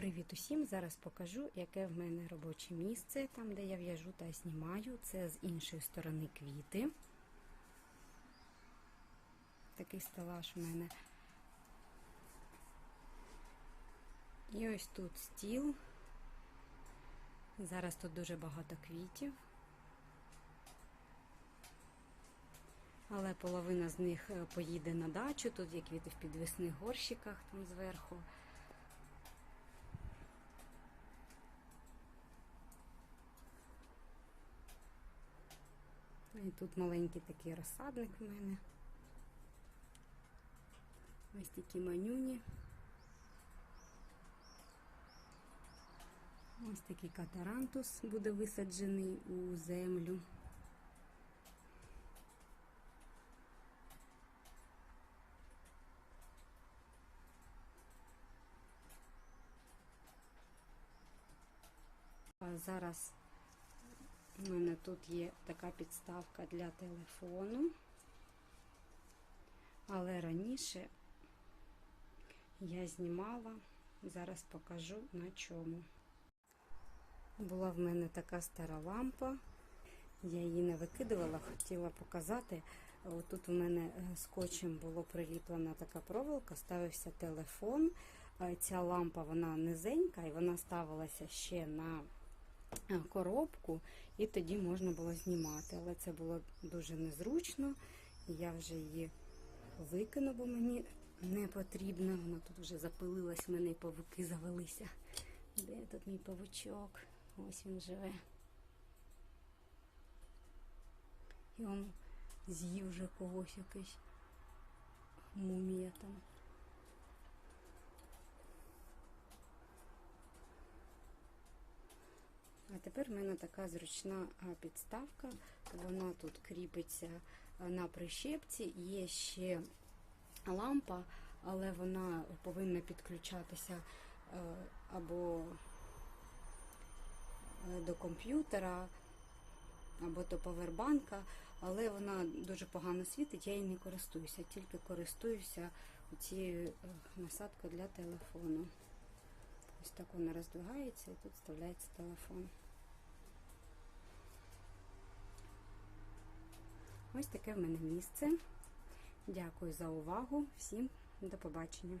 Привіт усім! Зараз покажу, яке в мене робоче місце, там, де я в'яжу та знімаю. Це з іншої сторони квіти. Такий стелаж у мене. І ось тут стіл. Зараз тут дуже багато квітів. Але половина з них е, поїде на дачу. Тут є квіти в підвісних горщиках там зверху. І тут маленький такий розсадник в мене. Ось такі манюні. Ось такий катарантус буде висаджений у землю. Зараз у мене тут є така підставка для телефону, але раніше я знімала, зараз покажу на чому. Була в мене така стара лампа, я її не викидувала, хотіла показати. Тут у мене е, скотчем було приліплена така проволока, ставився телефон. Ця лампа вона низенька і вона ставилася ще на коробку, і тоді можна було знімати. Але це було дуже незручно. Я вже її викину, бо мені не потрібно. Вона тут вже запилилась, в мене і павуки завелися. Де тут мій павучок? Ось він живе. І он з'їв вже когось якийсь мумія там. Тепер в мене така зручна підставка. Вона тут кріпиться на прищепці. Є ще лампа, але вона повинна підключатися або до комп'ютера, або до павербанка, але вона дуже погано світить, я її не користуюся, тільки користуюся цією насадкою для телефону. Ось так вона роздвигається і тут вставляється телефон. Ось таке в мене місце. Дякую за увагу. Всім до побачення.